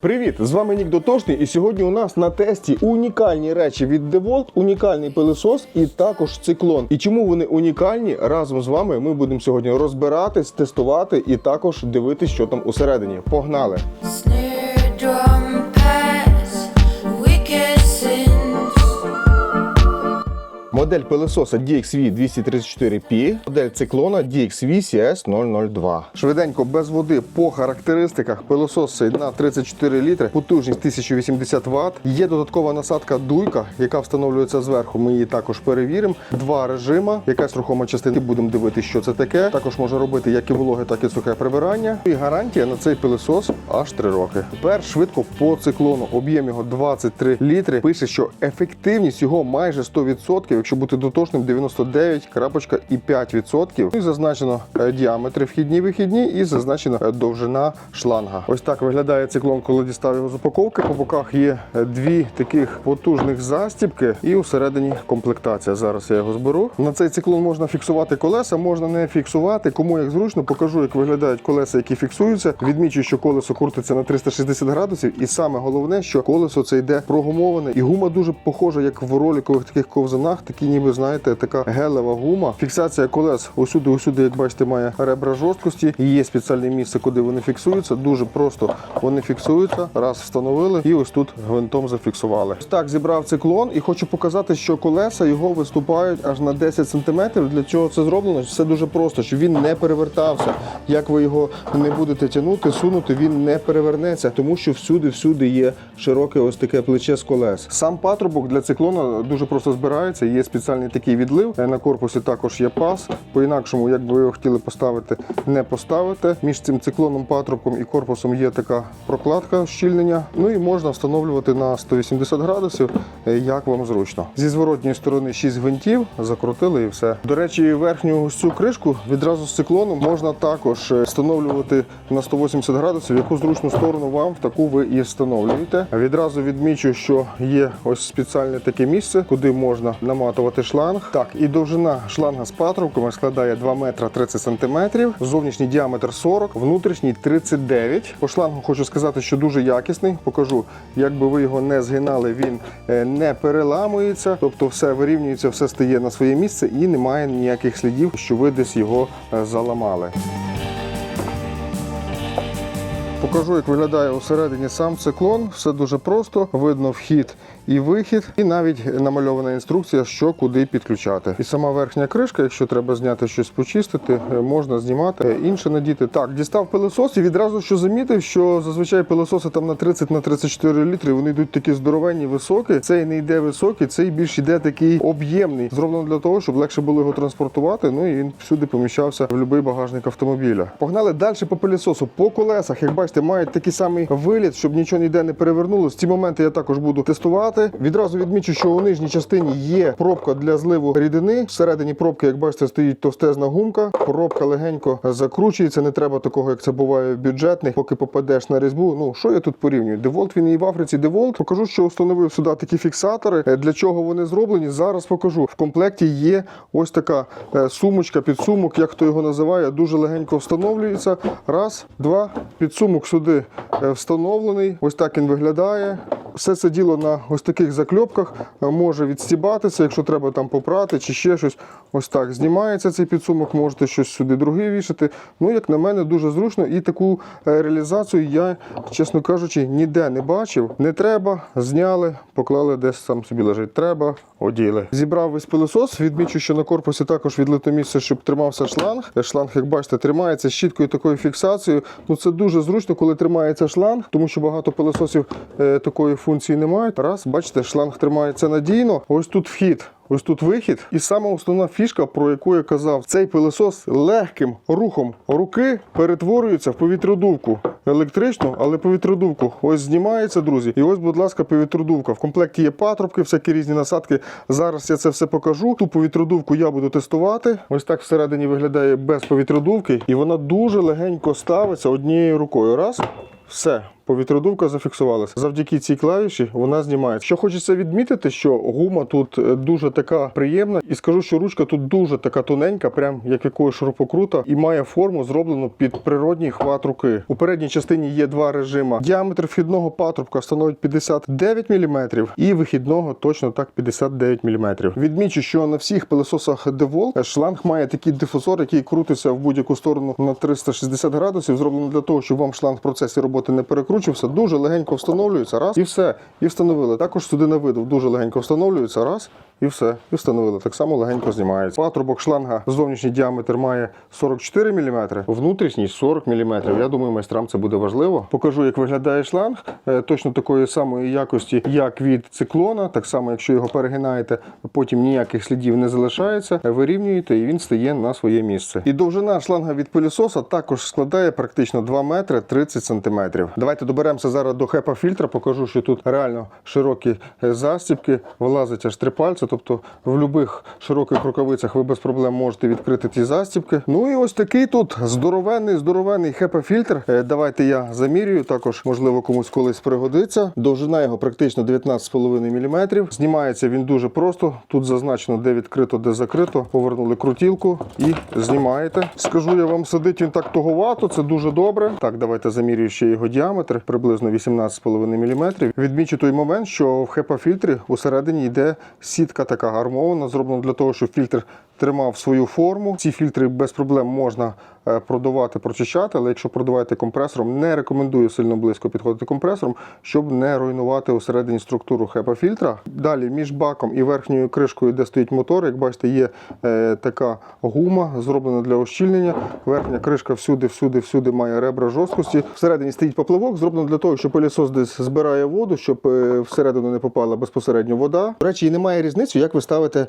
Привіт! З вами Нік Дотошний, і сьогодні у нас на тесті унікальні речі від DeWalt, унікальний пилесос і також циклон. І чому вони унікальні? Разом з вами ми будемо сьогодні розбиратись, тестувати і також дивитись, що там усередині. Погнали! Модель пилисоса DXV 234P, модель циклона DXV CS002. Швиденько без води по характеристиках пилосос на 34 літри, потужність 1080 Вт. Є додаткова насадка дуйка, яка встановлюється зверху. Ми її також перевіримо. Два режима, якась рухома частина. Будемо дивитися, що це таке. Також може робити як і вологе, так і сухе прибирання. І гарантія на цей пилосос аж 3 роки. Тепер швидко по циклону. Об'єм його 23 літри. Пише, що ефективність його майже 100%, якщо бути дотошним, 99,5%. І зазначено е, діаметри вхідні вихідні, і зазначена е, довжина шланга. Ось так виглядає циклон, коли дістав його з упаковки. По боках є е, дві таких потужних застібки, і усередині комплектація. Зараз я його зберу. На цей циклон можна фіксувати колеса, можна не фіксувати. Кому як зручно, покажу, як виглядають колеса, які фіксуються. Відмічу, що колесо крутиться на 360 градусів, і саме головне, що колесо це йде прогумоване, і гума дуже похожа, як в роликових таких ковзанах, такі ніби знаєте, така гелева гума. Фіксація колес усюди, усюди, як бачите, має ребра жорсткості. Є спеціальне місце, куди вони фіксуються. Дуже просто вони фіксуються. Раз встановили, і ось тут гвинтом зафіксували. Так зібрав циклон, і хочу показати, що колеса його виступають аж на 10 см. Для чого це зроблено? Все дуже просто, щоб він не перевертався. Як ви його не будете тягнути, сунути, він не перевернеться, тому що всюди-всюди є широке ось таке плече з колес. Сам патрубок для циклона дуже просто збирається. Є спеціальний такий відлив. Е, На корпусі також є пас. По-інакшому, як би ви його хотіли поставити, не поставите. Між цим циклоном, патрубком і корпусом є така прокладка щільнення. Ну і можна встановлювати на 180 градусів, е, як вам зручно. Зі зворотньої сторони 6 гвинтів, закрутили і все. До речі, верхню цю кришку відразу з циклоном можна також е, встановлювати на 180 градусів, яку зручну сторону вам в таку ви і встановлюєте. Відразу відмічу, що є ось спеціальне таке місце, куди можна наматувати шланг. Так, і довжина шланга з патрубками складає 2 метра 30 сантиметрів, зовнішній діаметр 40, внутрішній 39. По шлангу хочу сказати, що дуже якісний. Покажу, якби ви його не згинали, він е, не переламується, тобто все вирівнюється, все стає на своє місце і немає ніяких слідів, що ви десь його е, заламали. Покажу, як виглядає усередині сам циклон. Все дуже просто. Видно вхід і вихід, і навіть намальована інструкція, що куди підключати. І сама верхня кришка, якщо треба зняти щось почистити, е, можна знімати, е, інше надіти. Так, дістав пилосос і відразу що замітив, що зазвичай пилососи там на 30 на 34 літри, вони йдуть такі здоровенні, високі. Цей не йде високий, цей більш йде такий об'ємний. Зроблено для того, щоб легше було його транспортувати. Ну і він всюди поміщався в будь-який багажник автомобіля. Погнали далі по пилососу. По колесах, як бачите, мають такий самий виліт, щоб нічого ніде не перевернулося. Ці моменти я також буду тестувати. Відразу відмічу, що у нижній частині є пробка для зливу рідини. Всередині пробки, як бачите, стоїть товстезна гумка. Пробка легенько закручується. Не треба такого, як це буває в бюджетних, поки попадеш на різьбу. Ну що я тут порівнюю? Деволт він і в Африці Деволт. Покажу, що встановив сюди такі фіксатори. Е, Для чого вони зроблені? Зараз покажу. В комплекті є ось така е, сумочка, підсумок, як хто його називає, дуже легенько встановлюється. Раз, два, підсумок сюди е, встановлений. Ось так він виглядає. Все це діло на ось таких закльопках е, може відстібатися, якщо треба там попрати чи ще щось. Ось так знімається цей підсумок, можете щось сюди друге вішати. Ну, як на мене, дуже зручно. І таку е, реалізацію я, чесно кажучи, ніде не бачив. Не треба, зняли, поклали десь сам собі лежить. Треба, оділи. Зібрав весь пилосос. Відмічу, що на корпусі також відлито місце, щоб тримався шланг. Е, Шланг, як бачите, тримається щіткою такою фіксацією. Ну це дуже зручно, коли тримається шланг, тому що багато пилососів е, такої функції не мають. Раз, бачите, шланг тримається надійно. Ось тут вхід. Ось тут вихід, і сама основна фішка, про яку я казав, цей пилосос легким рухом руки перетворюється в повітродувку електричну, але повітродувку. Ось знімається, друзі. І ось, будь ласка, повітродувка. В комплекті є патрубки, всякі різні насадки. Зараз я це все покажу. Ту повітродувку я буду тестувати. Ось так всередині виглядає без повітродувки, і вона дуже легенько ставиться однією рукою. Раз. Все, повітродувка зафіксувалася. Завдяки цій клавіші вона знімається. Що хочеться відмітити, що гума тут е, дуже така приємна, і скажу, що ручка тут дуже така тоненька, прям як якогось шурупокрута, і має форму зроблену під природній хват руки. У передній частині є два режима. Діаметр вхідного патрубка становить 59 мм, і вихідного точно так 59 мм. Відмічу, що на всіх пилососах DeWalt шланг має такий дифузор, який крутиться в будь-яку сторону на 360 градусів. Зроблено для того, щоб вам шланг в процесі роботи не перекручувався. Дуже легенько встановлюється. Раз і все. І встановили. Також сюди на виду дуже легенько встановлюється. Раз. І все, і встановили. Так само легенько знімається. Патрубок шланга зовнішній діаметр має 44 мм, внутрішній 40 мм. Я думаю, майстрам це буде важливо. Покажу, як виглядає шланг. Е, Точно такої самої якості, як від циклона. Так само, якщо його перегинаєте, потім ніяких слідів не залишається. Е, Вирівнюєте і він стає на своє місце. І довжина шланга від пилісоса також складає практично 2 метри 30 сантиметрів. Давайте доберемося зараз до хепа фільтра. Покажу, що тут реально широкі е, застібки, вилазить аж три пальці. Тобто в будь-яких широких рукавицях ви без проблем можете відкрити ті застібки. Ну і ось такий тут здоровенний, здоровенний хепа фільтр. Е, Давайте я замірюю. Також можливо комусь колись пригодиться. Довжина його практично 19,5 мм. Знімається він дуже просто. Тут зазначено, де відкрито, де закрито. Повернули крутілку і знімаєте. Скажу я вам, сидить він так туговато, це дуже добре. Так, давайте замірюю ще його діаметр, приблизно 18,5 мм. Відмічу той момент, що в хепа-фільтрі усередині йде сітка така гармована, зроблена для того, щоб фільтр тримав свою форму. Ці фільтри без проблем можна е, продувати, прочищати, але якщо продуваєте компресором, не рекомендую сильно близько підходити компресором, щоб не руйнувати усередині структуру хепа-фільтра. Далі між баком і верхньою кришкою, де стоїть мотор, як бачите, є е, така гума, зроблена для ощільнення. Верхня кришка всюди, всюди, всюди має ребра жорсткості. Всередині стоїть поплавок, зроблено для того, щоб пилісос десь збирає воду, щоб е, всередину не попала безпосередньо вода. До речі, і немає різниці, як ви ставите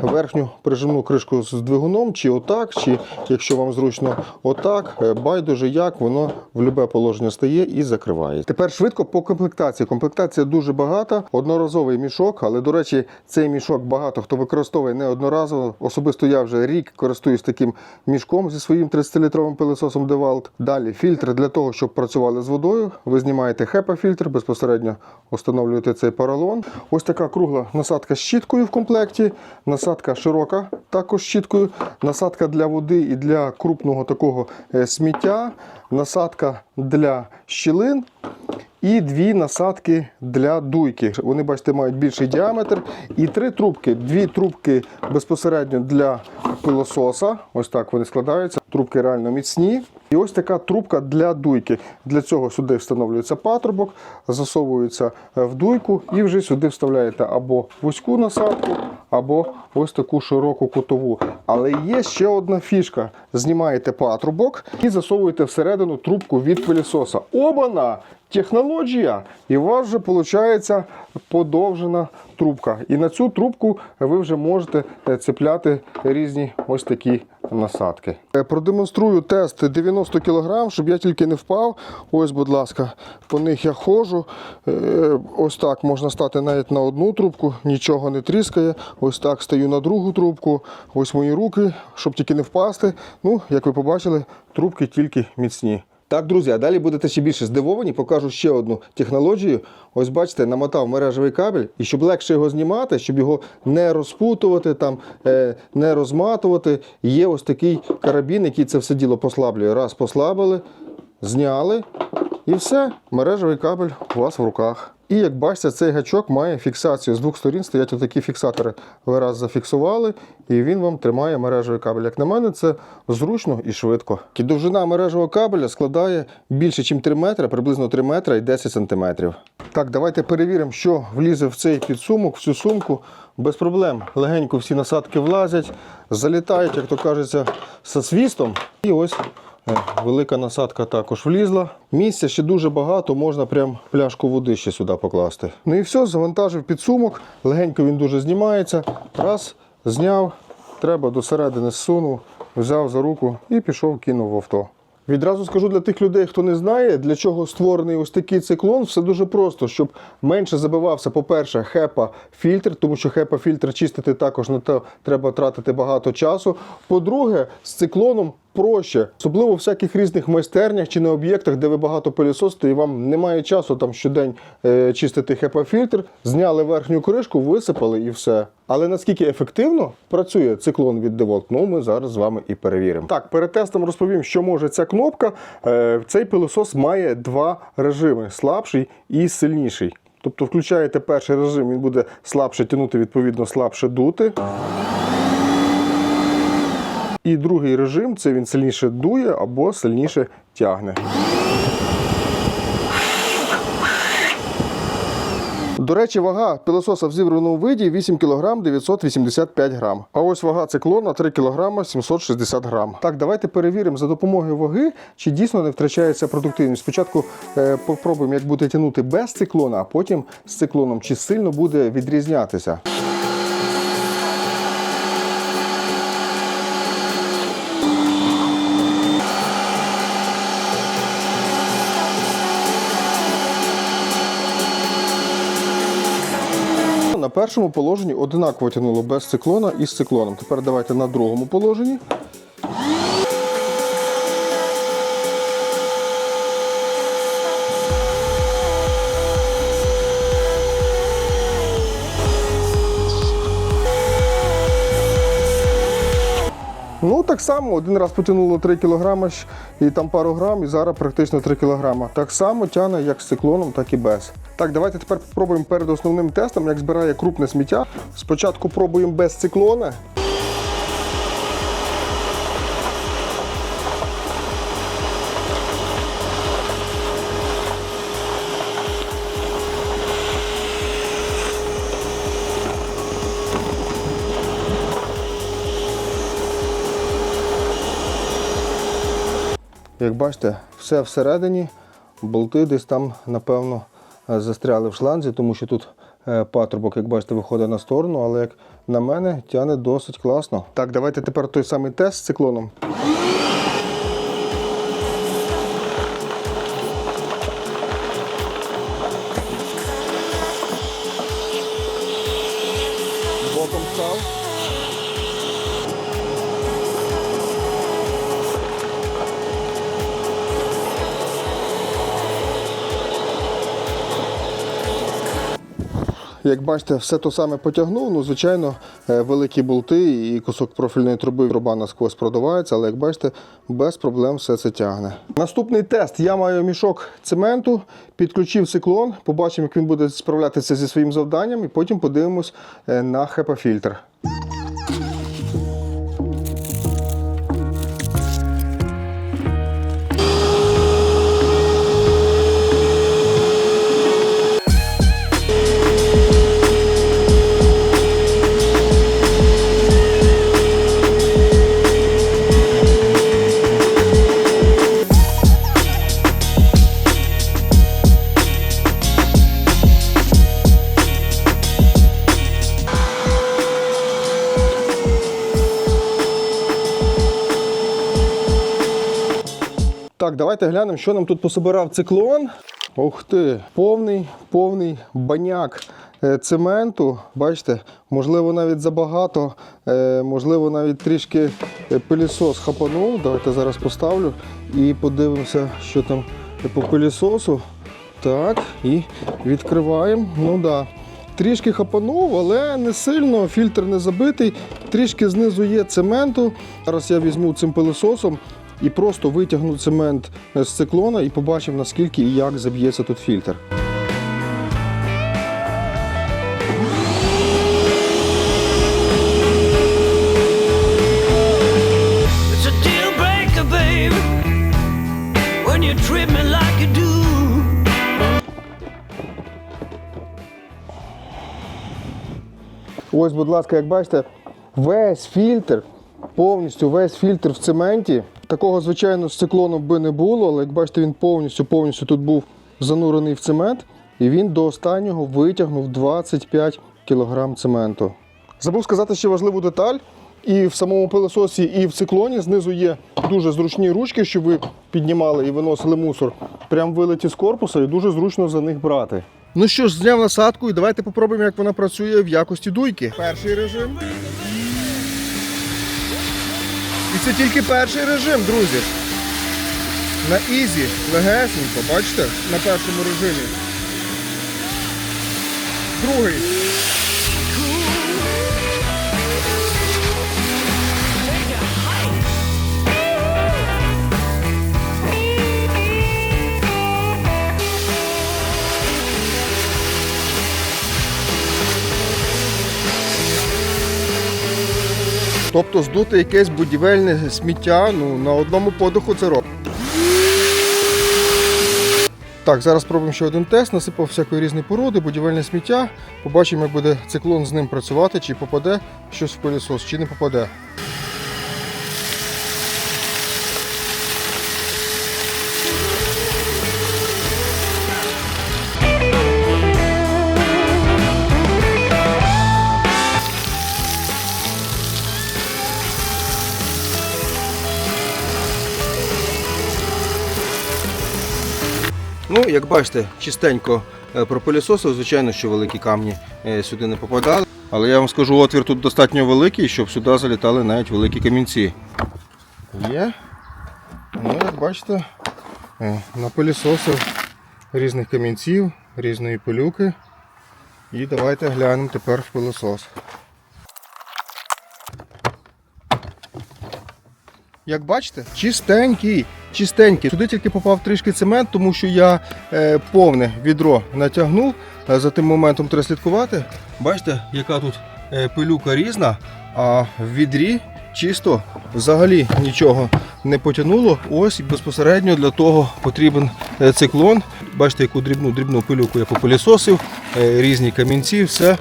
верхню прижимну кришку з двигуном, чи отак, чи якщо вам зручно отак. Е, Байдуже як воно в любе положення стає і закриває. Тепер швидко по комплектації. Комплектація дуже багата, одноразовий мішок, але до речі, цей мішок багато хто використовує не одноразово. Особисто я вже рік користуюсь таким мішком зі своїм 30-літровим пилососом DeWalt. Далі фільтр для того, щоб працювали з водою. Ви знімаєте HEPA-фільтр, безпосередньо встановлюєте цей поролон. Ось така кругла насадка з щіткою в комплекті, насадка широка, також щіткою, насадка для води і для крупного такого е, сміття, насадка для щілин. І дві насадки для дуйки. Вони, бачите, мають більший діаметр. І три трубки. Дві трубки безпосередньо для пилососа. Ось так вони складаються. Трубки реально міцні. І ось така трубка для дуйки. Для цього сюди встановлюється патрубок, засовується е, в дуйку і вже сюди вставляєте або вузьку насадку, або ось таку широку кутову. Але є ще одна фішка: знімаєте патрубок і засовуєте всередину трубку від пилісоса. Обана! Технологія, і у вас вже виходить подовжена трубка. І на цю трубку ви вже можете е, цепляти різні ось такі насадки. Е, Продемонструю тест 90 кг, щоб я тільки не впав. Ось, будь ласка, по них я ходжу. Е, Ось так можна стати навіть на одну трубку, нічого не тріскає. Ось так стаю на другу трубку. Ось мої руки, щоб тільки не впасти. Ну, як ви побачили, трубки тільки міцні. Так, друзі, а далі будете ще більше здивовані, покажу ще одну технологію. Ось бачите, намотав мережевий кабель, і щоб легше його знімати, щоб його не розпутувати, там, е, не розматувати, є ось такий карабін, який це все діло послаблює. Раз послабили, зняли, і все, мережевий кабель у вас в руках. І як бачите, цей гачок має фіксацію. З двох сторін стоять отакі фіксатори. Ви раз зафіксували, і він вам тримає мережевий кабель. Як на мене, це зручно і швидко. І довжина мережевого кабеля складає більше, ніж 3 метри, приблизно 3 метри і 10 сантиметрів. Так, давайте перевіримо, що влізе в цей підсумок, в цю сумку. Без проблем. Легенько всі насадки влазять, залітають, як то кажеться, со свістом. І ось Велика насадка також влізла. Місця ще дуже багато, можна прям пляшку води ще сюди покласти. Ну і все, завантажив підсумок. Легенько він дуже знімається. Раз, зняв, треба до середини зсунув, взяв за руку і пішов, кинув в авто. Відразу скажу для тих людей, хто не знає, для чого створений ось такий циклон, все дуже просто, щоб менше забивався, по-перше, хепа фільтр, тому що хепа фільтр чистити також на те треба тратити багато часу. По-друге, з циклоном проще, особливо всяких різних майстернях чи на об'єктах, де ви багато пилісосите і вам немає часу там щодень е, чистити HEPA-фільтр. Зняли верхню кришку, висипали і все. Але наскільки ефективно працює циклон від DeWalt, ну ми зараз з вами і перевіримо. Так, перед тестом розповім, що може ця кнопка. Е, цей пилосос має два режими: слабший і сильніший. Тобто включаєте перший режим, він буде слабше тягнути, відповідно, слабше дути. І другий режим це він сильніше дує або сильніше тягне. До речі, вага пилососа в зібраному виді 8 кг 985 грам. А ось вага циклона 3 кг 760 грам. Так, давайте перевіримо за допомогою ваги, чи дійсно не втрачається продуктивність. Спочатку е, попробуємо, як буде тягнути без циклона, а потім з циклоном, чи сильно буде відрізнятися. Першому положенні одинаково тягнуло без циклона і з циклоном. Тепер давайте на другому положенні. Ну, так само, один раз потягнуло 3 кг і там пару грам, і зараз практично 3 кг. Так само тягне як з циклоном, так і без. Так, давайте тепер спробуємо перед основним тестом, як збирає крупне сміття. Спочатку пробуємо без циклона. Як бачите, все всередині, болти десь там, напевно, е, застряли в шланзі, тому що тут е, патрубок, як бачите, виходить на сторону, але як на мене, тягне досить класно. Так, давайте тепер той самий тест з циклоном. Боком став. Як бачите, все то саме потягнув. Ну, звичайно, е, великі болти і кусок профільної труби труба насквозь продувається, але як бачите, без проблем все це тягне. Наступний тест. Я маю мішок цементу, підключив циклон, побачимо, як він буде справлятися зі своїм завданням, і потім подивимось е, на HEPA-фільтр. Давайте глянемо, що нам тут пособирав циклон. Ух ти, повний, повний баняк е, цементу. Бачите, можливо, навіть забагато, е, можливо, навіть трішки е, пилісос хапанув. Давайте зараз поставлю і подивимося, що там по пилісосу. Так, і відкриваємо. Ну да. Трішки хапанув, але не сильно, фільтр не забитий. Трішки знизу є цементу. Зараз я візьму цим пилососом і просто витягну цемент з циклона і побачимо, наскільки і як заб'ється тут фільтр. Ось, будь ласка, як бачите, весь фільтр, повністю весь фільтр в цементі. Такого, звичайно, з циклоном би не було, але як бачите, він повністю повністю тут був занурений в цемент, і він до останнього витягнув 25 кг цементу. Забув сказати ще важливу деталь. І в самому пилососі, і в циклоні знизу є дуже зручні ручки, щоб ви піднімали і виносили мусор. Прям вилеті з корпуса і дуже зручно за них брати. Ну що ж, зняв насадку і давайте попробуємо, як вона працює в якості дуйки. Перший режим. І це тільки перший режим, друзі. На ізі, легесенько, бачите, на першому режимі. Другий. Тобто здути якесь будівельне сміття ну, на одному подиху це робить. Так, зараз спробуємо ще один тест. Насипав всякої різної породи, будівельне сміття. Побачимо, як буде циклон з ним працювати, чи попаде щось в пилісос, чи не попаде. Як бачите, чистенько е, пропилісосив, звичайно, що великі камні е, сюди не попадали. Але я вам скажу, отвір тут достатньо великий, щоб сюди залітали навіть великі камінці. Є. Ну, як бачите, е, напилісосив різних камінців, різної пилюки. І давайте глянемо тепер в пилосос. Як бачите, чистенький, чистенький. Сюди тільки попав трішки цемент, тому що я е, повне відро натягнув. Е, За тим моментом треба слідкувати. Бачите, яка тут е, пилюка різна, а в відрі чисто взагалі нічого не потягнуло. Ось безпосередньо для того потрібен циклон. Бачите, яку дрібну дрібну пилюку я попилісосив, різні камінці, все.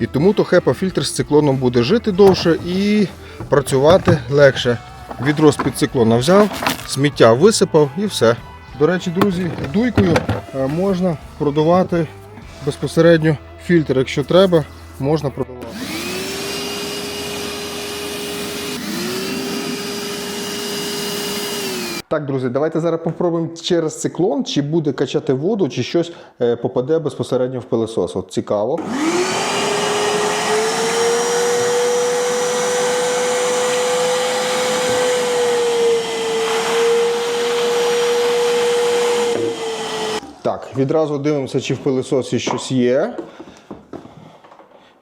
І тому то хепа фільтр з циклоном буде жити довше і працювати легше. Відро з-під циклона взяв, сміття висипав і все. До речі, друзі, дуйкою е, можна продувати безпосередньо фільтр. Якщо треба, можна продавати. Так, друзі, давайте зараз попробуємо через циклон, чи буде качати воду, чи щось е, попаде безпосередньо в пилосос. От цікаво. Так, відразу дивимося, чи в пилососі щось є.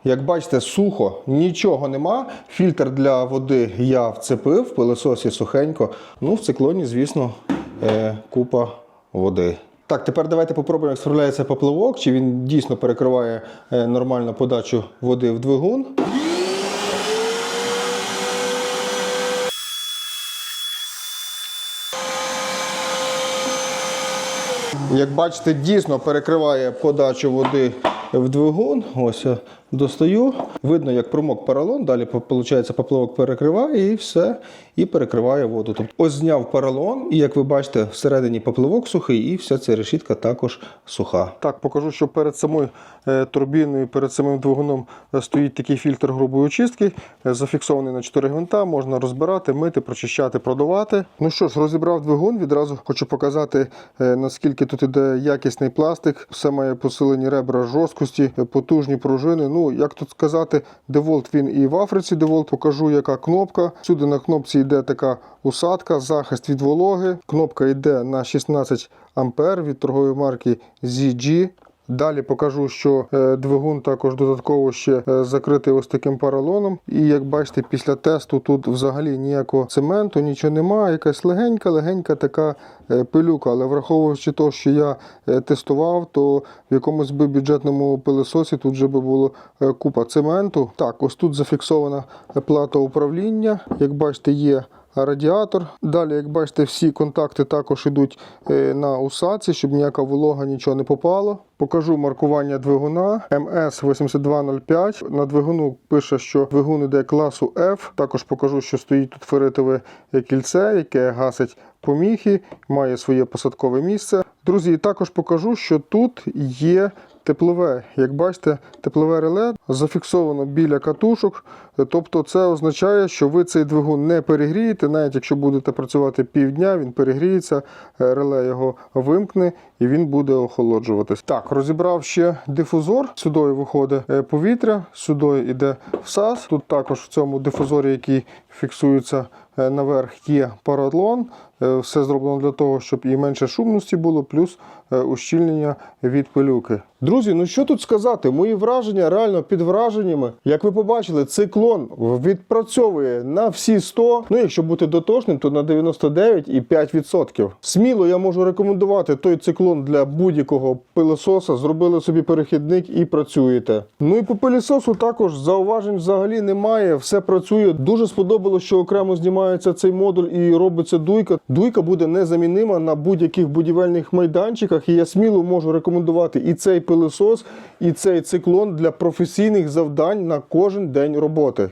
Як бачите, сухо, нічого нема. Фільтр для води я вцепив, в пилососі сухенько. Ну, в циклоні, звісно, е, купа води. Так, тепер давайте попробуємо, як справляється попливок, чи він дійсно перекриває е, нормальну подачу води в двигун. Як бачите, дійсно перекриває подачу води в двигун. Ось я достаю. Видно, як промок поролон. Далі виходить, поплавок перекриває і все, і перекриває воду. Тобто ось зняв поролон, і як ви бачите, всередині поплавок сухий, і вся ця решітка також суха. Так, покажу, що перед самою е, турбіною, перед самим двигуном е, стоїть такий фільтр грубої очистки, е, зафіксований на 4 гвинта. Можна розбирати, мити, прочищати, продавати. Ну що ж, розібрав двигун. Відразу хочу показати, наскільки тут іде якісний пластик. Все має посилені ребра жорсткості, потужні пружини. Ну, як тут сказати, деволт він і в Африці деволт. Покажу, яка кнопка. Сюди на кнопці йде така усадка, захист від вологи. Кнопка йде на 16 ампер від торгової марки ZG. Далі покажу, що е, двигун також додатково ще е, закритий ось таким поролоном. І як бачите, після тесту тут взагалі ніякого цементу, нічого немає. Якась легенька, легенька така е, пилюка. Але враховуючи те, що я тестував, то в якомусь би бюджетному пилососі тут вже би було купа цементу. Так, ось тут зафіксована плата управління. Як бачите, є радіатор. Далі, як бачите, всі контакти також йдуть е, на усадці, щоб ніяка волога нічого не попало. Покажу маркування двигуна MS8205. На двигуну пише, що двигун іде класу F. Також покажу, що стоїть тут феритове кільце, яке гасить поміхи, має своє посадкове місце. Друзі, також покажу, що тут є теплове. Як бачите, теплове реле зафіксовано біля катушок. Тобто це означає, що ви цей двигун не перегрієте, навіть якщо будете працювати півдня, він перегріється, е, реле його вимкне і він буде охолоджуватись. Так, розібрав ще дифузор. Сюди виходить е, повітря, сюди йде всас. Тут також в цьому дифузорі, який фіксується е, наверх є паратлон. Е, Все зроблено для того, щоб і менше шумності було, плюс ущільнення від пилюки. Ну що тут сказати? Мої враження реально під враженнями. Як ви побачили, циклон відпрацьовує на всі 100, ну якщо бути дотошним, то на 99,5%. Сміло я можу рекомендувати той циклон для будь-якого пилососа. Зробили собі перехідник і працюєте. Ну і по пилісосу також зауважень взагалі немає. Все працює. Дуже сподобалось, що окремо знімається цей модуль і робиться дуйка. Дуйка буде незамінима на будь-яких будівельних майданчиках, і я сміло можу рекомендувати і цей пилосос, і цей циклон для професійних завдань на кожен день роботи.